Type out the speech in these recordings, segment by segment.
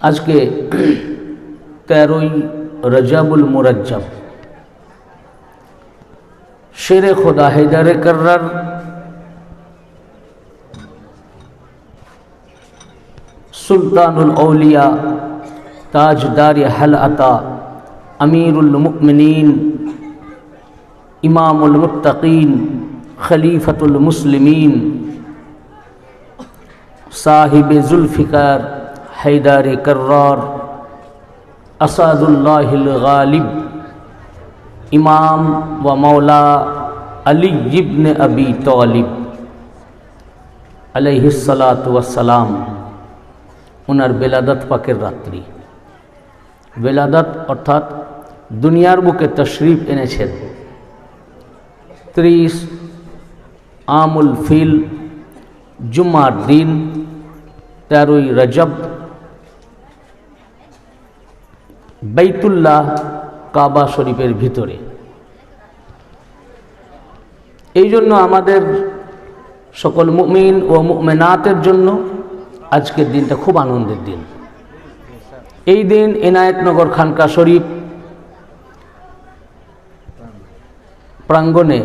আজকে তেরোই রজাবুল মুরজ্জব শেরে খোদা হেদারে কর্রার, সুলতানুল আউলিয়া তাজদার হল আতা, আমিরুল মুকমিনীন ইমামুল মুত্তাকিন, খলিফতুল মুসলিমিন, সাহিব জুলফিকার হায়দার কর্রার, আসাদুল্লাহিল গালিব, ইমাম ওয়া মৌলা আলী ইবনে আবি তলিব আলহিসালাম ওনার বেলাদাত পাকের রাত্রি। বেলাদাত অর্থাৎ দুনিয়ার বুকে তশরিফ এনেছেন ত্রিশ আমুল ফিল জুমার দিন, তেরোই রজব বাইতুল্লাহ কাবা শরীফের ভিতরে। এই জন্য আমাদের সকল মুমিন ও মুমেনাতের জন্য আজকের দিনটা খুব আনন্দের দিন। এই দিন এনায়েতনগর খানকা শরীফ প্রাঙ্গণে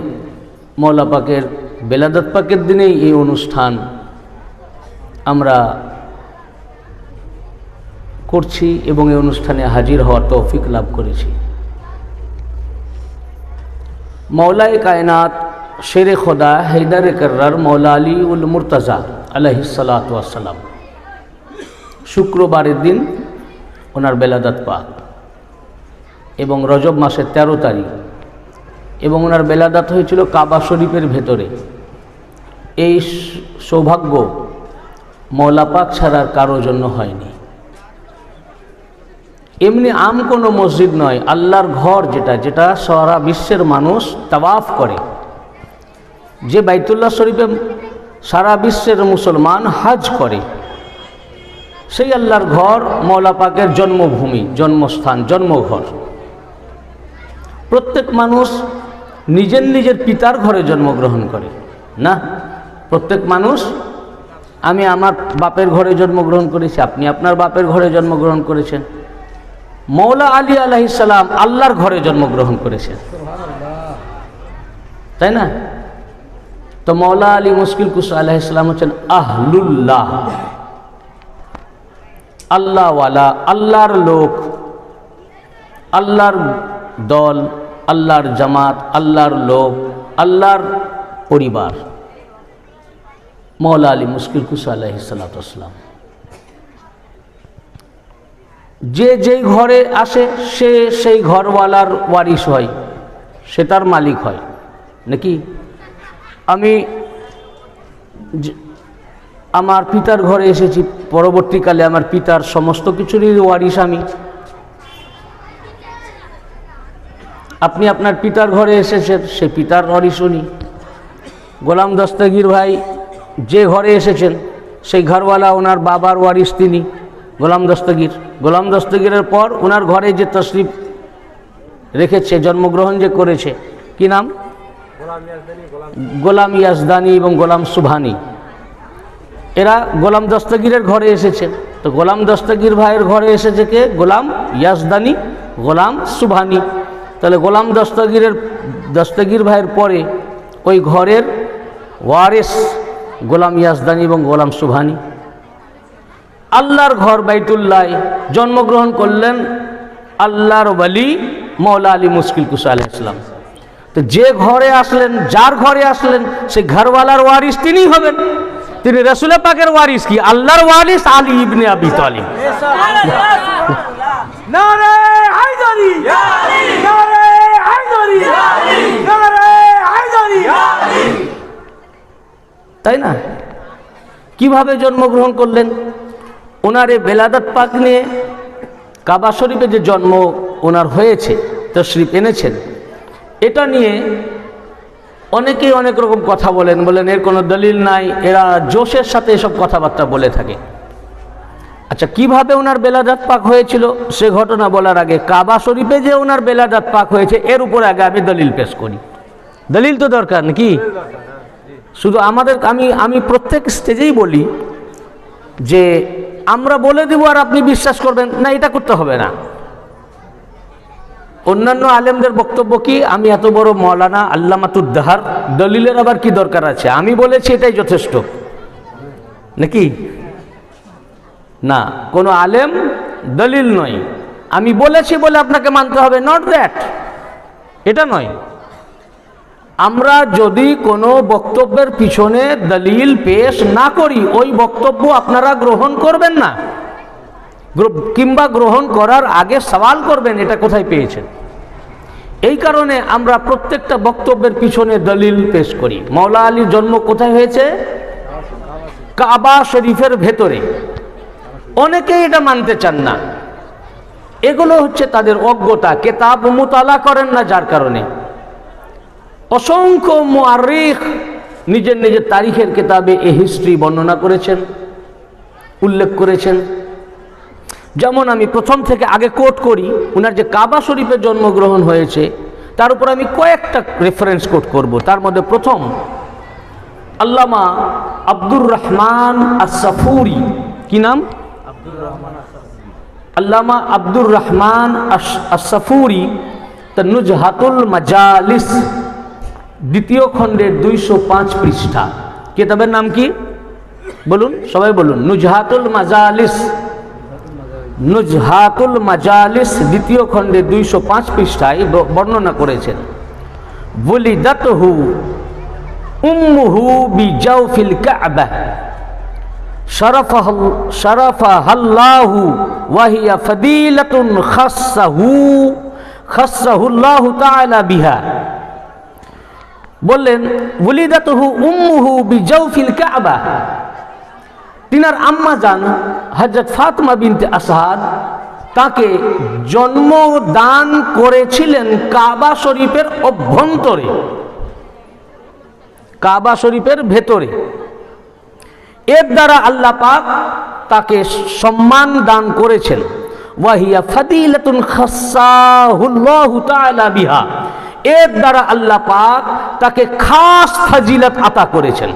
মৌলা পাকের বেলাদত পাকের দিনেই এই অনুষ্ঠান আমরা করছি এবং এই অনুষ্ঠানে হাজির হওয়ার তৌফিক লাভ করেছি। মৌলায় কায়নাত শেরে খোদা হেদারে কর্রার মৌলা আলী উল মুরতাজা আলহিসালাম শুক্রবারের দিন ওনার বেলাদাত পাক এবং রজব মাসের ১৩ তারিখ এবং ওনার বেলাদাত হয়েছিল কাবা শরীফের ভেতরে। এই সৌভাগ্য মৌলাপাক ছাড়ার কারও জন্য হয়নি। এমনি আম কোনো মসজিদ নয়, আল্লাহর ঘর যেটা যেটা সারা বিশ্বের মানুষ তাওয়াফ করে। যে বাইতুল্লাহ শরীফে সারা বিশ্বের মুসলমান হাজ করে, সেই আল্লাহর ঘর মৌলা পাকের জন্মভূমি, জন্মস্থান, জন্মঘর। প্রত্যেক মানুষ নিজের নিজের পিতার ঘরে জন্মগ্রহণ করে। না, প্রত্যেক মানুষ, আমি আমার বাপের ঘরে জন্মগ্রহণ করেছি, আপনি আপনার বাপের ঘরে জন্মগ্রহণ করেছেন। মৌলা আলী আলাইসালাম আল্লাহর ঘরে জন্মগ্রহণ করেছেন। তাই না? তো মৌলা আলী মুশকিল কুসা আলাইসালাম হচ্ছেন আহলুল্লাহ। আল্লাহওয়ালা, আল্লাহর লোক, আল্লাহর দল, আল্লাহর জামাত, আল্লাহর লোক, আল্লাহর পরিবার। মৌলা আলী মুশকিল কুসা আলাইসালাম যে যেই ঘরে আসে, সে সেই ঘরওয়ালার ওয়ারিশ হয়, সে তার মালিক হয়। নাকি? আমি আমার পিতার ঘরে এসেছি, পরবর্তীকালে আমার পিতার সমস্ত কিছুরই ওয়ারিশ আমি। আপনি আপনার পিতার ঘরে এসেছেন, সে পিতার ওয়ারিশ উনি। গোলাম দস্তগীর ভাই যে ঘরে এসেছেন, সেই ঘরওয়ালা ওনার বাবার ওয়ারিশ তিনি। গোলাম দস্তগীর। গোলাম দস্তগীরের পর ওনার ঘরে যে তশরিফ রেখেছে, জন্মগ্রহণ যে করেছে, কি নাম? গোলাম ইয়াজদানি এবং গোলাম সুভানি এরা গোলাম দস্তগীরের ঘরে এসেছে। তো গোলাম দস্তগীর ভাইয়ের ঘরে এসেছে কে? গোলাম ইয়াজদানি গোলাম সুভানি তাহলে গোলাম দস্তগীরের, দস্তগীর ভাইয়ের পরে ওই ঘরের ওয়ারেস গোলাম ইয়াজদানি এবং গোলাম সুভানি আল্লাহর ঘর বাইতুল্লাহ জন্মগ্রহণ করলেন আল্লাহর বলি মৌলা আলী মুশকিল কুসা আলাহ ইসলাম তো যে ঘরে আসলেন যার ঘরে আসলেন সে ঘরওয়ালার ওয়ারিস তিনি হবেন। তিনি রসুল পাকের ওয়ারিস কি? আল্লাহর ওয়ারিস আলী ইবনে আবি তালিম তাই না? কীভাবে জন্মগ্রহণ করলেন? ওনার এ বেলাদাত পাক নিয়ে কাবা শরীফে যে জন্ম ওনার হয়েছে, তশরিফ এনেছেন। এটা নিয়ে অনেকেই অনেক রকম কথা বলেন বলেন এর কোনো দলিল নাই, এরা জোশের সাথে এসব কথাবার্তা বলে থাকে। আচ্ছা কীভাবে ওনার বেলাদাত পাক হয়েছিল সে ঘটনা বলার আগে, কাবা শরীফে যে ওনার বেলাদাত পাক হয়েছে, এর উপর আগে আমি দলিল পেশ করি। দলিল তো দরকার নাকি? শুধু আমাদের, আমি আমি প্রত্যেক স্টেজেই বলি যে আমরা বলে দিব আর আপনি বিশ্বাস করবেন, না, এটা করতে হবে না। অন্যান্য আলেমদের বক্তব্য কি? আমি এত বড় মৌলানা আল্লামাতুদ্দাহার দলিলের আবার কি দরকার আছে? আমি বলেছি এটাই যথেষ্ট। নাকি? না, কোনো আলেম দলিল নয়। আমি বলেছি বলে আপনাকে মানতে হবে, নট দ্যাট। এটা নয়। আমরা যদি কোনো বক্তব্যের পিছনে দলিল পেশ না করি, ওই বক্তব্য আপনারা গ্রহণ করবেন না। কিংবা গ্রহণ করার আগে সওয়াল করবেন, এটা কোথায় পেয়েছেন? এই কারণে আমরা প্রত্যেকটা বক্তব্যের পিছনে দলিল পেশ করি। মৌলা আলীর জন্ম কোথায় হয়েছে? কাবা শরীফের ভেতরে। অনেকেই এটা মানতে চান না। এগুলো হচ্ছে তাদের অজ্ঞতা। কেতাব মোতালা করেন না যার কারণে। অসংখ্য মুআরিখ নিজের নিজের তারিখের কেতাবে এই হিস্ট্রি বর্ণনা করেছেন, উল্লেখ করেছেন। যেমন আমি প্রথম থেকে আগে কোট করি, উনার যে কাবা শরীফে জন্মগ্রহণ হয়েছে, তার উপর আমি কয়েকটা রেফারেন্স কোট করব। তার মধ্যে প্রথম, আল্লামা আব্দুর রহমান আসাফুরি কি নাম? আল্লামা আব্দুর রহমান আসাফুরি নুজহাতুল মাজালিস। দ্বিতীয় খণ্ডের দুইশো পাঁচ পৃষ্ঠা। কিতাবের নাম কি? বলুন, সবাই বলুন। নুজহাতুল মাজালিস। নুজহাতুল মাজালিস দ্বিতীয় খণ্ডে দুইশো পাঁচ পৃষ্ঠায় বর্ণনা করেছেন। বুলিদাতহু উম্মুহু বিজাউফিল কাবা। শরফাহ শরফাহাল্লাহু ওয়াহিয়া ফদিলাতুন খাসসাহু খাসসাহুল্লাহু তাআলা বিহা। বললেন বুলিদাতহু উম্মুহু বিজাউফিল কাবা। তিনার আম্মা যান হজরত ফাতমা বিনতে আসাদ, তাকে জন্ম দান করেছিলেন কাবা শরীফের অভ্যন্তরে, কাবা শরীফের ভেতরে। এর দ্বারা আল্লাহ পাক তাকে সম্মান দান করেছেন। ওয়াহিয়া ফাদিলাতুন খাসাহুল্লাহু তাআলা বিহা। এর দ্বারা আল্লাহ পাক তাকে খাস ফাজিলত আতা করেছেন।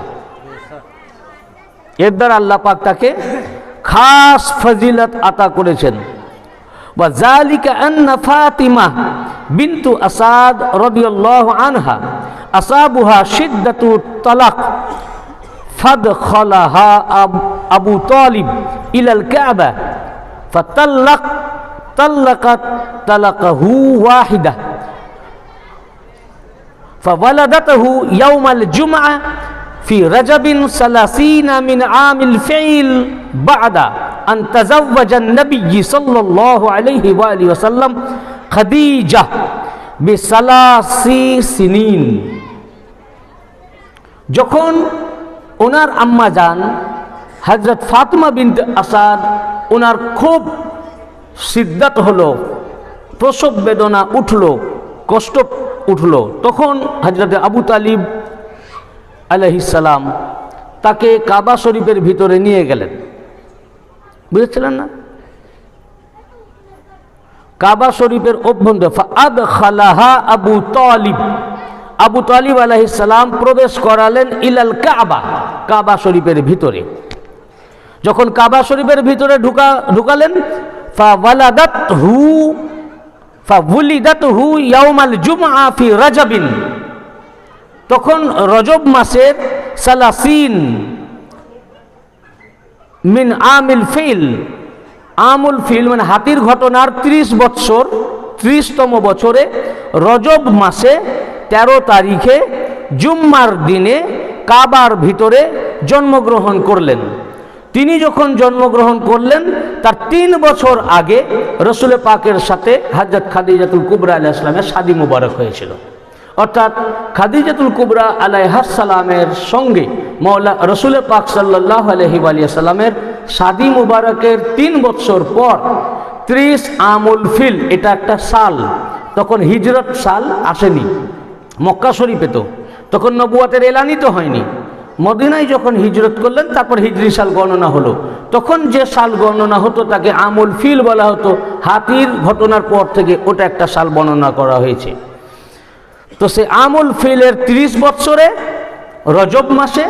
এর দ্বারা আল্লাহ পাক তাকে খাস ফজিলত আতা করেছেন। বা জালিকা আন্না ফাতিমা বিন্তু আসাদ রদিয়াল্লাহু আনহা আসাবুহা সিদ্দাতু তালাক ফাদ খলাহা আবু তালিব ইলাল কাবা ফাতাল্লাক, তাল্লাকাত তালাকাহু ওয়াহিদাহ ফাওয়ালাদাতহু ইয়াউমাল জুমআ ফি রাজাবিন সালাসিনা মিন আমিল ফাইল বাদা আন তাজাওয়াজান নবী সাল্লাল্লাহু আলাইহি ওয়া আলিহি ওয়াসাল্লাম খাদিজা বিসালাসি সিনিন যখন ওনার আম্মা যান হজরত ফাতমা বিনতে আসাদ ওনার খুব সিদ্ধাত হলো, প্রসব বেদনা উঠল, কষ্ট উঠল। তখন হজরত আবু তালিব আলহিসাল্লাম তাকে কাবা শরীফের ভিতরে নিয়ে গেলেন। বুঝেছিলেন না? কাবা শরীফের অভ্যন্তর আদ খালাহা আবু তালিব। আবু তালিব আলহিসাল্লাম প্রবেশ করালেন ইলাল কাবা কাবা শরীফের ভিতরে। যখন কাবা শরীফের ভিতরে ঢুকা, ঢুকালেন ফাওয়ালাদাত হু রাজাবিন। তখন রজব মাসের সালাসিন মিন আমিল ফিল। আমুল ফিল মানে হাতির ঘটনার ত্রিশ বৎসর, ত্রিশতম বছরে রজব মাসে ১৩ তারিখে জুম্মার দিনে কাবার ভিতরে জন্মগ্রহণ করলেন। তিনি যখন জন্মগ্রহণ করলেন, তার তিন বছর আগে রসুল পাকের সাথে হাজরত খাদিজাতুল কুবরা আলাহ ইসলামের শাদি মুবারক হয়েছিল। অর্থাৎ খাদিজাতুল কুবরা আলাইহাসালামের সঙ্গে মৌলা রসুল পাক সাল্লাহ আলহি আলিয়াল্লামের শাদি মুবারকের তিন বছর পর ত্রিশ আমুল ফিল, এটা একটা সাল, তখন হিজরত সাল আসেনি, মক্কা শরীফে তো, তখন নবুয়াতের এলানি তো হয়নি। মদিনায় যখন হিজরত করলেন, তারপর হিজরি সাল গণনা হলো। তখন যে সাল গণনা হতো, তাকে আমুল ফিল বলা হতো। হাতির ঘটনার পর থেকে ওটা একটা সাল বর্ণনা করা হয়েছে। তো সে আমুল ফিলের ৩০ বৎসরে, রজব মাসে,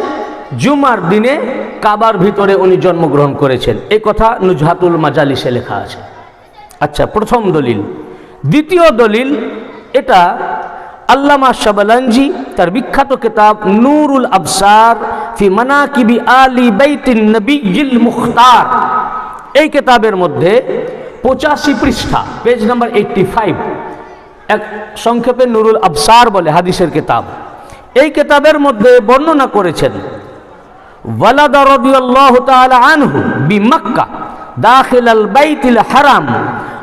জুমার দিনে কাবার ভিতরে উনি জন্মগ্রহণ করেছেন। এই কথা নুজহাতুল মাজালিসে লেখা আছে। আচ্ছা প্রথম দলিল। দ্বিতীয় দলিল, এটা আল্লামা শাবালানজি, তার বিখ্যাত কিতাব নূরুল আবসার ফি মানাকিবি আলী বাইতিন নবীল মুখতার। এই কিতাবের মধ্যে পঁচাশি পৃষ্ঠা, পেজ নাম্বার এইটটি ফাইভ এক সংক্ষেপে নুরুল আবসার বলে হাদিসের কিতাব। এই কিতাবের মধ্যে বর্ণনা করেছেন, ওয়ালাদ রাদিয়াল্লাহু তাআলা আনহু বিমক্কা দাখিল আল বাইতিল হারাম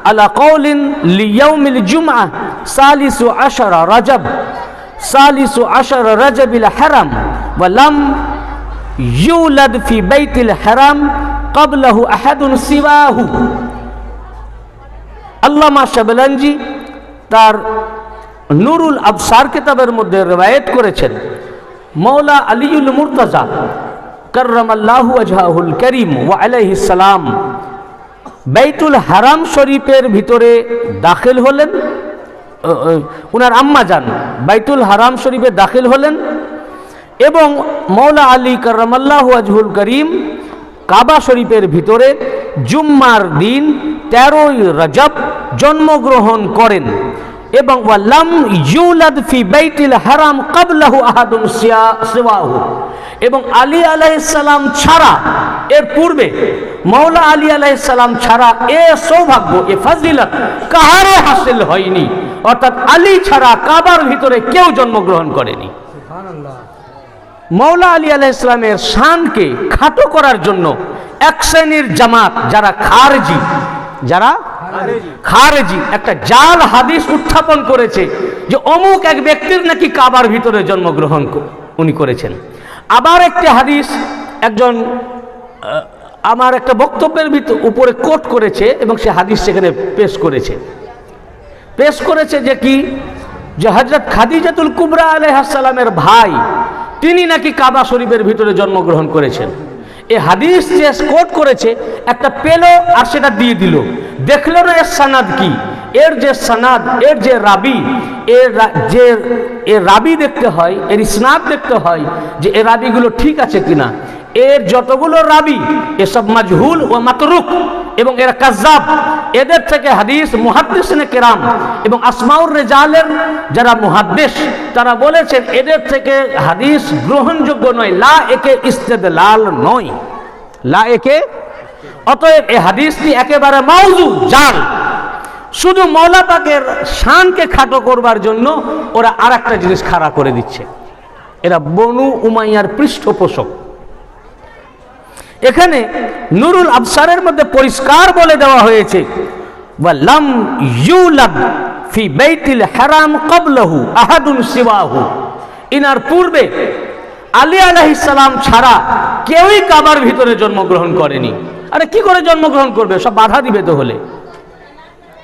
আলা কওলিন লিয়াউমিল জুমআহ সালিসু আশারা রাজব সালিসু আশারা রাজবিল হারাম ওয়া লাম ইউলাদ ফি বাইতিল হারাম ক্বাবলাহু আহাদুন সিওয়াহু আল্লামা শাবলানজি তার নুরুল আবসার কিতাবের মধ্যে রেবায়েত করেছেন মৌলা আলিউল মুরতাজা করম আল্লাহু আজহাহুল করিম ও আলাইহিস সালাম বাইতুল হারাম শরীফের ভিতরে দাখিল হলেন উনার আম্মা যান, বাইতুল হারাম শরীফে দাখিল হলেন এবং মৌলা আলী করমাল্লাহু আজহুল করিম কাবা শরীফের ভিতরে জুম্মার দিন তেরোই রজব জন্মগ্রহণ করেন। এবং ওয়াল্লাম ইউলাদ ফি বাইতিল হারাম কাবলাহু আহাদুন সিওয়াহু। এবং আলী আলাইসালাম ছাড়া এর পূর্বে মৌলা আলী আলাইসালাম ছাড়া এ সৌভাগ্য এ ফাজিলত কাহারে হাসিল হয়নি। অর্থাৎ আলী ছাড়া কাবার ভিতরে কেউ জন্মগ্রহণ করেনি। মৌলা আলী আলাহ ইসলামের শানকে খাটো করার জন্য এক শ্রেণির জামাত যারা খারজি যারা? খারেজি। একটা জাল হাদিস উত্থাপন করেছে যে অমুক এক ব্যক্তির নাকি কাবার ভিতরে জন্মগ্রহণ উনি করেছেন। আবার একটি হাদিস একজন আমার একটা বক্তব্যের ভিতর উপরে কোট করেছে এবং সে হাদিস সেখানে পেশ করেছে। পেশ করেছে যে কি? যে হজরত খাদিজাতুল কুবরা আলাইহাসালামের ভাই তিনি নাকি কাবা শরীফের ভিতরে জন্মগ্রহণ করেছেন। এই হাদিস যে কোট করেছে, একটা পেল আর সেটা দিয়ে দিল। দেখল না এর সানাদ কি? এর যে সানাদ, এর যে রাবি এর যে এর রাবি দেখতে হয়, এর স্নাদ দেখতে হয় যে এর রাবিগুলো ঠিক আছে কিনা। এর যতগুলো রাবি, এসব মাজহুল ও মাতরুক এবং এরা কাজাব এদের থেকে হাদিস মুহাদ্দিসনে কেরাম এবং আসমাউর রেজালের যারা মুহাদ্দিস, তারা বলেছেন এদের থেকে হাদিস গ্রহণযোগ্য নয়, লা একে ইস্তেদলাল নয়। লা একে? অতএব এই হাদিসটি একেবারে মাউজু জাল। শুধু মৌলা পাকের শানকে খাটো করবার জন্য ওরা আর একটা জিনিস খাড়া করে দিচ্ছে। এরা বনু উমাইয়ার পৃষ্ঠপোষক। এখানে নুরুল আবসারের মধ্যে পরিষ্কার বলে দেওয়া হয়েছে ফি ক্বাবলাহু আহাদুন ইনার পূর্বে আলী ছাড়া কেউই কাবার ভিতরে জন্মগ্রহণ করেনি। আরে কি করে জন্মগ্রহণ করবে? সব বাধা দিবে তো হলে।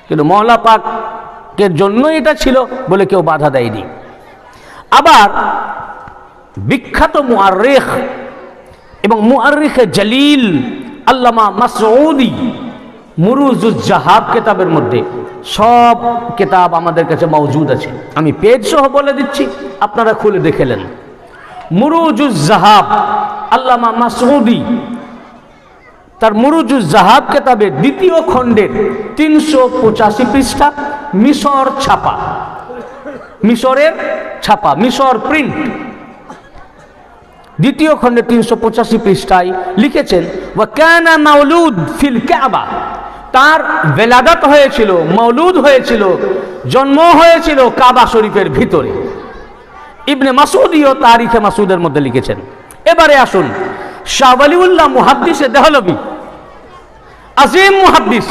কিন্তু মহলা পাকের জন্যই এটা ছিল বলে কেউ বাধা দেয়নি। আবার বিখ্যাত মুআররিখ এবং মুআররিখে জলিল আল্লামা মাসউদি মুরুজুজ জাহাব কেতাবের মধ্যে সব কেতাব আমাদের কাছে মজুদ আছে। আমি পেজ সহ বলে দিচ্ছি, আপনারা খুলে দেখেলেন মুরুজুজ জাহাব, আল্লামা মাসউদি তার মুরুজুজ জাহাব কেতাবের দ্বিতীয় খণ্ডের তিনশো পঁচাশি পৃষ্ঠা, মিশর ছাপা। মিশরের ছাপা, মিশর প্রিন্ট দ্বিতীয় খণ্ডে তিনশো পঁচাশি পৃষ্ঠায় লিখেছেন ওয়াকানা মাউলুদ ফিল কাবা। তার বেলাদাত হয়েছিল মৌলুদ হয়েছিল, জন্ম হয়েছিল কাবা শরীফের ভিতরে। ইবনে মাসুদিও তারিখে মাসুদের মধ্যে লিখেছেন। এবারে আসুন, শাহ ওয়ালিউল্লাহ মুহাদ্দিসে দেহলবি। আজিম মুহাদ্দিস,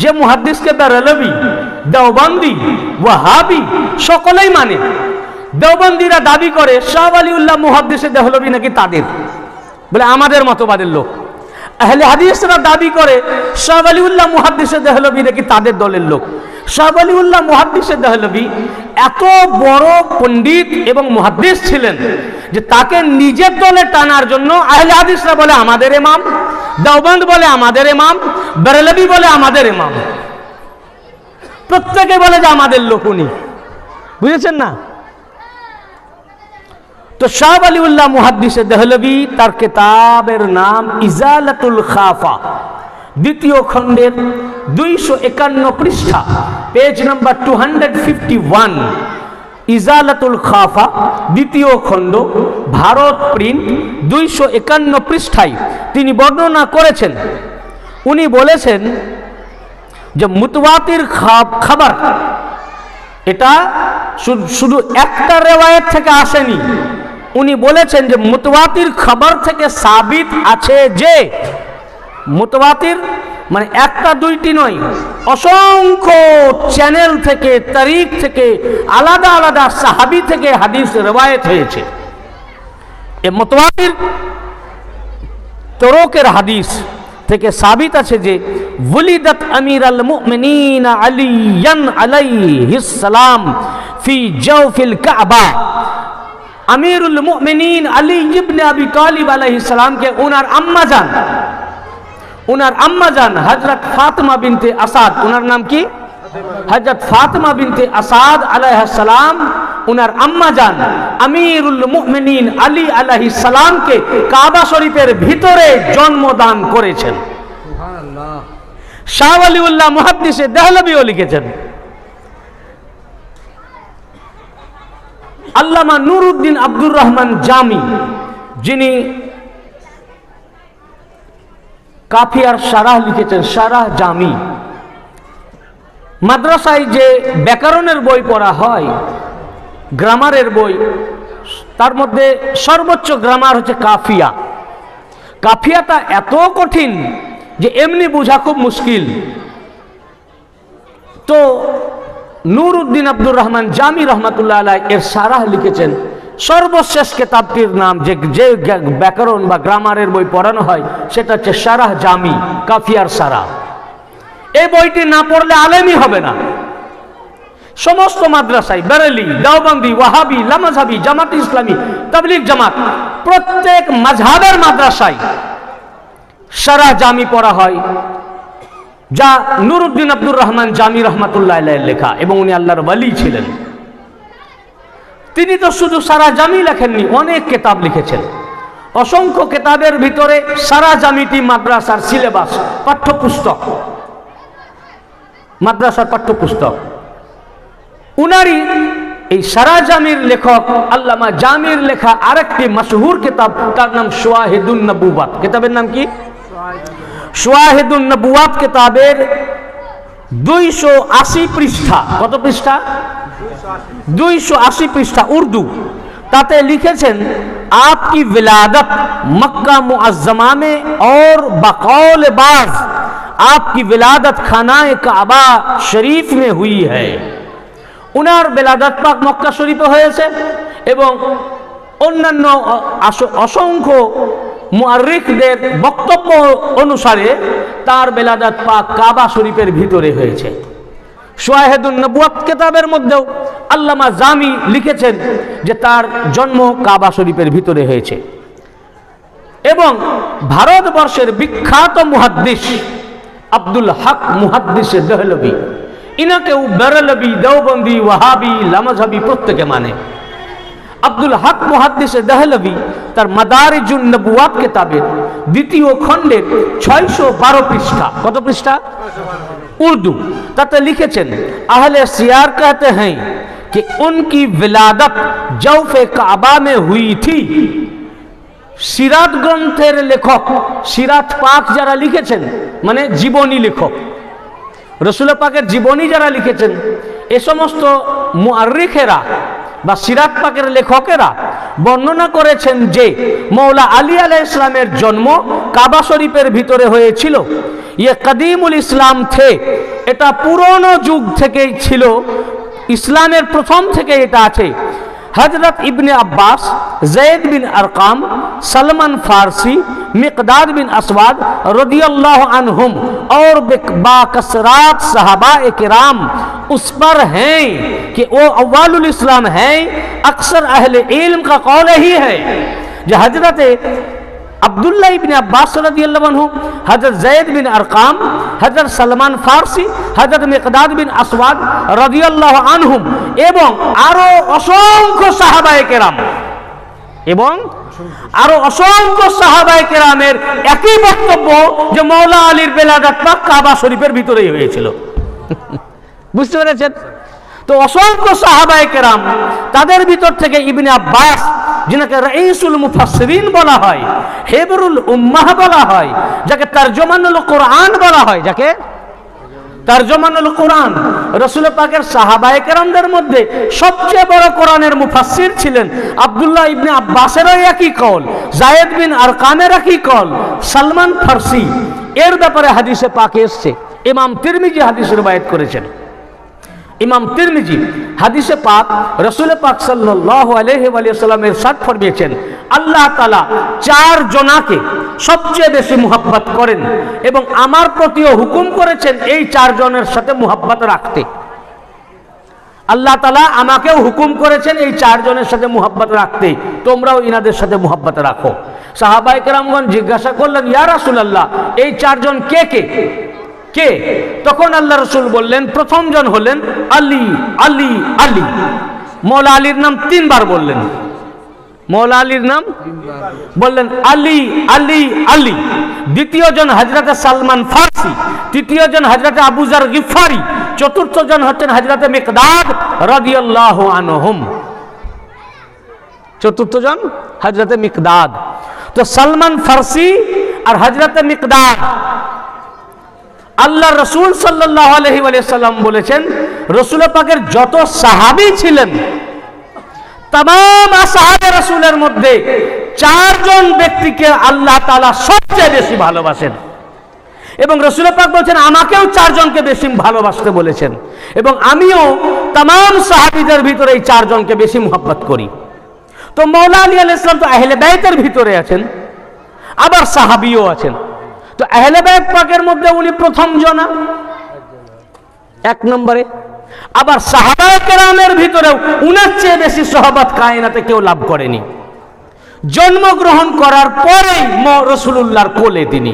যে মুহাদ্দিসকে বেরলবি দেওবন্দি, ওয়াহাবি সকলেই মানে। দেওবন্দিরা দাবি করে, শাহ আলিউল্লাহ মুহাদ্দিসে দেহলবি নাকি তাদের? বলে, আমাদের মতবাদের লোক। আহলে হাদিসরা দাবি করে, শাহ আলিউল্লাহ মুহাদ্দিসে দেহলবি নাকি তাদের দলের লোক? শাহ আলিউল্লাহ মুহাদ্দিসে দেহলবি এত বড় পণ্ডিত এবং মুহাদ্দিস ছিলেন যে তাকে নিজের দলে টানার জন্য আহলে হাদিসরা বলে, আমাদের এমাম দেওবন্দ বলে, আমাদের এমাম বেরলবি বলে, আমাদের এমাম প্রত্যেকে বলে যে, আমাদের লোক উনি। বুঝেছেন না? তো শাহ আলিউল্লাহ মুহাদ্দিসে দেহলবি, তার কেতাবের নাম ইজালাতুল খাফা। দ্বিতীয় খণ্ডের দুইশো একান্ন পৃষ্ঠা, page number two hundred fifty one Izalatul Khafa, দ্বিতীয় খণ্ড, ভারত প্রিন্ট, দুইশো একান্ন পৃষ্ঠায়। তিনি বর্ণনা করেছেন, উনি বলেছেন যে মুতওয়াতির খাব- খাবার, এটা শুধু একটা রেওয়ায়ত থেকে আসেনি। উনি বলেছেন যে মুতওয়াতির খবর থেকে সাবিত আছে যে, মুতওয়াতির মানে একটা দুইটি নয়, অসংখ্য চ্যানেল থেকে, তারিখ থেকে, আলাদা আলাদা সাহাবি থেকে হাদিস রেওয়ায়ত হয়েছে। এ মুতওয়াতির তরকের হাদিস থেকে সাবিত আছে যে ওলিদাত আমির আল মুমিনিন আলিয়ান আলাইহিস সালাম ফি জাওফিল কাবা। আমিরুল মুমিনিন আলী ইবনে আবি তালিব আলাইহিস সালামকে ওনার আম্মা জান। ওনার আম্মা জান হযরত ফাতিমা বিনতে আসাদ। ওনার নাম কি? হযরত ফাতিমা বিনতে আসাদ আলাইহিস সালাম ওনার আম্মা জান আমিরুল মুমিনিন আলী আলাইহিস সালামকে কাবা শরীফের ভিতরে জন্মদান করেছেন। সুবহানাল্লাহ। শাহ আলিউল্লাহ মুহাদ্দিসে দেহলবিও লিখেছেন। আল্লামা নুরুদ্দিন আব্দুর রহমান জামি, যিনি কাফিয়ার সারাহ লিখেছেন, সারাহ জামি। মাদ্রাসায় যে ব্যাকরণের বই পড়া হয়, গ্রামারের বই, তার মধ্যে সর্বোচ্চ গ্রামার হচ্ছে কাফিয়া। কাফিয়াটা এত কঠিন যে এমনি বোঝা খুব মুশকিল। তো নূর উদ্দিন আব্দুর রহমান জামি রহমাতুল্লাহ আলাই এর সারাহ লিখেছেন, সর্বশেষ কেতাবটির নাম যে যে ব্যাকরণ বা গ্রামারের বই পড়ানো হয়, সেটা হচ্ছে সারাহ জামি, কাফিয়ার সারাহ। এই বইটি না পড়লে আলেমই হবে না। সমস্ত মাদ্রাসায়, বেরেলি, দেওবন্দি, ওয়াহাবি লামাজহাবি জামাত ইসলামী, তাবলিগ জামাত, প্রত্যেক মাঝহাবের মাদ্রাসায় সারা জামি পড়া হয়। যা নুরুদ্দিন আব্দুর রহমান জামি রহমাতুল্লাহ লেখা এবং উনি আল্লাহর ওয়ালি ছিলেন। তিনি তো শুধু সারা জামি লেখেননি, অনেক কেতাব লিখেছেন। অসংখ্য কেতাবের ভিতরে সারা জামিটি মাদ্রাসার সিলেবাস, পাঠ্যপুস্তক। মাদ্রাসার পাঠ্যপুস্তক। উনারই এই সারা জামির লেখক আল্লামা জামির লেখা আরেকটি মাসহুর কিতাব, তার নাম সোয়াহিদুন নবুয়াত কিতাবের নাম কি? সোয়াহিদুন নবুয়াত কিতাবের দুইশো আশি পৃষ্ঠা কত পৃষ্ঠা দুইশো আশি পৃষ্ঠা উর্দু তাতে লিখেছেন आपकी विलादत मक्का मुअज्जमा में और बकौल बाज आपकी विलादत खानाए काबा शरीफ में हुई है উনার বেলাদাত পাক মক্কা শরীফে হয়েছে এবং অন্যান্য অ- আস- অসংখ্য মুআরিখদের বক্তব্য অনুসারে তার বেলাদাত পাক কাবা শরীফের ভিতরে হয়েছে। সোয়াহেদুন নবুয়াত কেতাবের মধ্যেও আল্লামা জামি লিখেছেন যে তার জন্ম কাবা শরীফের ভিতরে হয়েছে। এবং ভারতবর্ষের বিখ্যাত মুহাদ্দিস আব্দুল হক মুহাদ্দিসে দেহলবি ইনাকেও বেরলবি দেওবন্দি, ওয়াহাবি লামাজহাবি প্রত্যেকে মানে। আব্দুল হক মহাদ্দেশে দেহলভি, তার মাদারিজুন নবুয়াত কেতাবের দ্বিতীয় খণ্ডের ছয়শো বারো পৃষ্ঠা। কত পৃষ্ঠা? উর্দু। তাতে লিখেছেন, আহলে সিয়ার कहते हैं कि उनकी विलादत जौफ काबा में हुई थी সিরাত গ্রন্থের লেখক, সিরাত পাক যারা লিখেছেন মানে জীবনী লেখক, রসুল পাকের জীবনী যারা লিখেছেন, এ সমস্ত মুআরিখেরা বা সিরাত পাকের লেখকেরা বর্ণনা করেছেন যে মৌলা আলী আলাহ ইসলামের জন্ম কাবা শরীফের ভিতরে হয়েছিল। ইয়ে কাদিমুল ইসলাম থে, এটা পুরনো যুগ থেকেই ছিল, ইসলামের প্রথম থেকে এটা আছে। حضرت ابن عباس، زید بن ارقام، سلمان فارسی، مقداد بن اسواد رضی اللہ عنہم اور باکسرات صحابہ کرام اس پر ہیں کہ وہ اول الاسلام ہیں، اکثر اہل علم کا قول ہی ہے۔ جو حضرت আবদুল্লাহ ইবনে আব্বাস রাদিয়াল্লাহু আনহু, হযরত যায়েদ বিন আরকাম, হযরত সালমান ফারসি, হযরত মেকদাদ বিন আসওয়াদ রাদিয়াল্লাহু আনহুম এবং আরও অসংখ্য সাহাবায়ে কেরাম। এবং আরও অসংখ্য সাহাবায়ে কেরামের একই বক্তব্য যে মৌলা আলীর বেলাদাতটা কাবা শরীফের ভিতরেই হয়েছিল। বুঝতে পেরেছেন? তো অসংখ্য সাহাবায়ে কেরাম তাদের ভিতর থেকে ইবনে আব্বাস যিনাকে রাইসুল মুফাসসিরিন বলা হয়, হেবরুল উম্মাহ বলা হয়, যাকে তারজমানুল কোরআন বলা হয়, যাকে তারজমানুল কোরআন। রসুল পাকের সাহাবায়ে কেরামদের মধ্যে সবচেয়ে বড় কোরআনের মুফাসসির ছিলেন আব্দুল্লাহ ইবনে আব্বাসেরও একই কল জায়েদ বিন আরকামের একই কল সালমান ফার্সি। এর ব্যাপারে হাদিসে পাকে এসছে। ইমাম তিরমিজি হাদিসের বায়াত করেছেন। ইমাম তিরমিজি হাদিসে পাক রসুল পাক সাল্লামের সাথ ফরমিয়েছেন, আল্লাহ তালা চার জনাকে সবচেয়ে বেশি মুহাব্বত করেন এবং আমার প্রতিও হুকুম করেছেন এই চারজনের সাথে মুহাব্বত রাখতে। আল্লাহ তালা আমাকেও হুকুম করেছেন এই চারজনের সাথে মুহাব্বত রাখতে। তোমরাও ইনাদের সাথে মুহাব্বত রাখো। সাহাবাই কেরামগণ জিজ্ঞাসা করলেন, ইয়া রাসূলুল্লাহ, এই চারজন কে কে? কে? তখন আল্লাহ রসুল বললেন প্রথমজন হলেন আলী আলী আলী। মৌলা আলীর নাম তিনবার বললেন। মৌলা আলীর নাম বললেন আলী আলী আলী। দ্বিতীয় জন হজরতে সালমান ফার্সি, তৃতীয় জন হজরতে আবুজার গিফারি চতুর্থ জন হচ্ছেন হজরতে মিকদাদ রাদিয়াল্লাহু আনহুম। চতুর্থ জন হজরতে মিকদাদ। তো সালমান ফার্সি আর হজরতে মিকদাদ। আল্লাহ রসুল সাল্লাহ আলহি সাল্লাম বলেছেন রসুল পাকের যত সাহাবি ছিলেন তাম সাহাবে রসুলের মধ্যে চারজন ব্যক্তিকে আল্লাহ তালা সবচেয়ে বেশি ভালোবাসেন। এবং রসুল পাক বলছেন, আমাকেও চারজনকে বেশি ভালোবাসতে বলেছেন। এবং আমিও তাম সাহাবিদের ভিতরে এই চারজনকে বেশি মোহাব্বত করি। তো মৌলা আলী আল ইসলাম তো আহলে ভিতরে আছেন, আবার সাহাবিও আছেন। তো আহলে ব্যয় পাকের মধ্যে উনি প্রথম জনা। এক নম্বরে। আবার সাহাবায়ে কেরামের ভিতরেও উনার চেয়ে বেশি সহবত কায়নাতে কেউ লাভ করেনি। জন্মগ্রহণ করার পরেই রসুলুল্লাহর কোলে তিনি।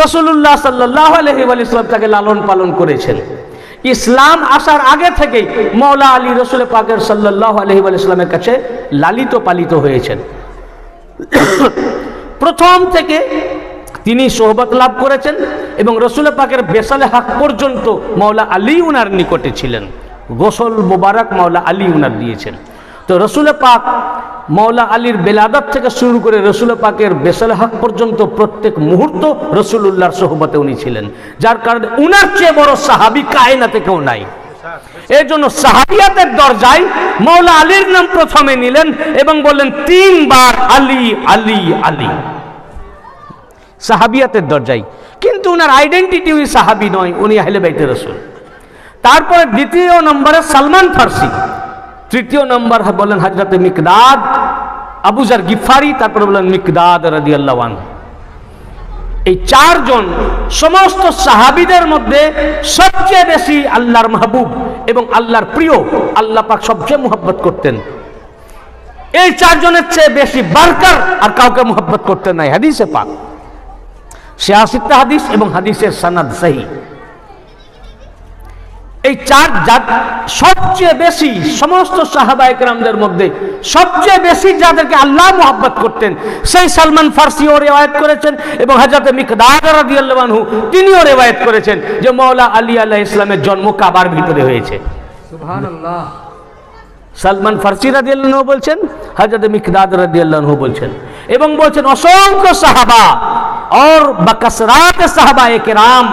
রসুলুল্লাহ সাল্লাহ আলহি ইসলাম তাকে লালন পালন করেছেন। ইসলাম আসার আগে থেকেই মৌলা আলী রসুল পাকের সাল্লাহ আলহি ইসলামের কাছে লালিত পালিত হয়েছেন। প্রথম থেকে তিনি সোহবত লাভ করেছেন এবং রসুল পাকের বেসালে হাক পর্যন্ত মৌলা আলী উনার নিকটে ছিলেন। গোসল মোবারক মৌলা আলী উনার দিয়েছেন। তো রসুল পাক মৌলা আলীর বেলাদাত থেকে শুরু করে রসুল পাকের বেসালে হাক পর্যন্ত প্রত্যেক মুহূর্ত রসুলুল্লাহর সোহবতে উনি ছিলেন। যার কারণে উনার চেয়ে বড় সাহাবি কায়নাতে কেউ নাই। এই জন্য সাহাবিয়াতের দরজায় মৌলা আলীর নাম প্রথমে নিলেন এবং বললেন, তিনবার আলী আলী আলী। সাহাবিয়াতের দরজায়। কিন্তু ওনার আইডেন্টিটি উনি সাহাবি নয়, উনি আহলে বাইতে রসুল। তারপরে দ্বিতীয় নম্বরে সালমান ফার্সি, তৃতীয় নম্বর বললেন হাজরতে মিকদাদ আবুজার গিফারি, তারপরে বললেন মিকদাদ রাদি আল্লাহান এই চারজন সমস্ত সাহাবিদের মধ্যে সবচেয়ে বেশি আল্লাহর মাহবুব এবং আল্লাহর প্রিয়, আল্লাহ পাক সবচেয়ে মোহব্বত করতেন। এই চারজনের চেয়ে বেশি বারকার আর কাউকে মোহব্বত করতেন নাই হাদিসে পাক। ছিয়াশিটা হাদিস এবং হাদিসের সানাদ সাহি। এই চার জাত সবচেয়ে বেশি, সমস্ত সাহাবা একরামদের মধ্যে সবচেয়ে বেশি যাদেরকে আল্লাহ মোহাব্বত করতেন, সেই সালমান ফার্সিও রেওয়ায়ত করেছেন এবং হাজাতে রাদিয়াল্লাহু তিনিও রেওয়ায়ত করেছেন যে মৌলা আলী আল্লাহ ইসলামের জন্ম কাবার ভিতরে হয়েছে। সালমান ফার্সি রাজি আল্লাহ বলছেন হাজরত মিকদাদ রাজি আল্লাহ বলছেন, এবং বলছেন, অসংখ্য সাহাবা, আর বা কাসরাত সাহাবা একরাম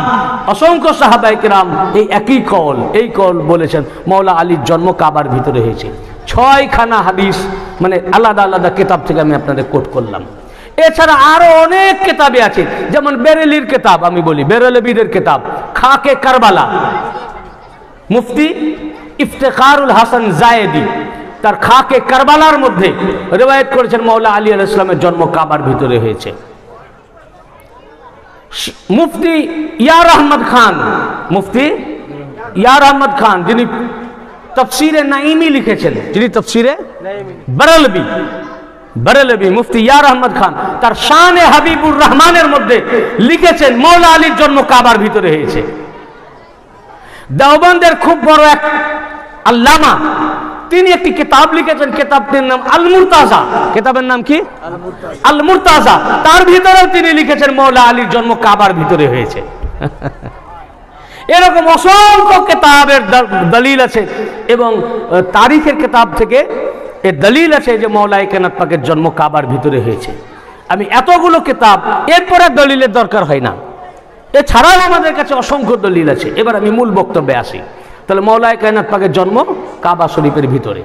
অসংখ্য সাহাবা একরাম এই একই কল এই কল বলেছেন মৌলা আলীর জন্ম কাবার ভিতরে হয়েছে। ছয়খানা হাদিস মানে আলাদা আলাদা কেতাব থেকে আমি আপনাদের কোট করলাম। এছাড়া আরও অনেক কেতাবে আছে, যেমন বেরেলির কেতাব, আমি বলি বেরেলবিদের কেতাব, খাকে কারবালা। মুফতি ইফতেখারুল হাসান জায়েদি, তার খাকে কারবালার মধ্যে রেওয়ায়ত করেছেন মৌলা আলী আল ইসলামের জন্ম কাবার ভিতরে হয়েছে। মুফতি ইয়ার আহমদ খান, মুফতি ইয়ার আহমদ খান, যিনি তফসিরে নাইমি লিখেছেন, যিনি তফসিরে বরলবি, বরেলবি, মুফতি ইয়ার আহমদ খান, তার শানে হাবিবুর রহমানের মধ্যে লিখেছেন মৌলা আলীর জন্ম কাবার ভিতরে হয়েছে। দেওবন্দের খুব বড় এক আল্লামা। তিনি একটি কিতাব লিখেছেন কিতাবটির নাম আল মুরতাজা কিতাবের নাম কি? আল মুরতাজা তার ভিতরেও তিনি লিখেছেন মৌলা আলীর জন্ম কাবার ভিতরে হয়েছে। এরকম অসংখ্য কেতাবের দলিল আছে এবং তারিখের কেতাব থেকে এ দলিল আছে যে মৌলাই কেনাত পাকের জন্ম কাবার ভিতরে হয়েছে। আমি এতগুলো কেতাব এরপরে দলিলের দরকার হয় না। এছাড়াও আমাদের কাছে অসংখ্য দলিল আছে। এবার আমি মূল বক্তব্যে আসি। তাহলে মৌলায় কায়নাত পাকের জন্ম কাবা শরীফের ভিতরে।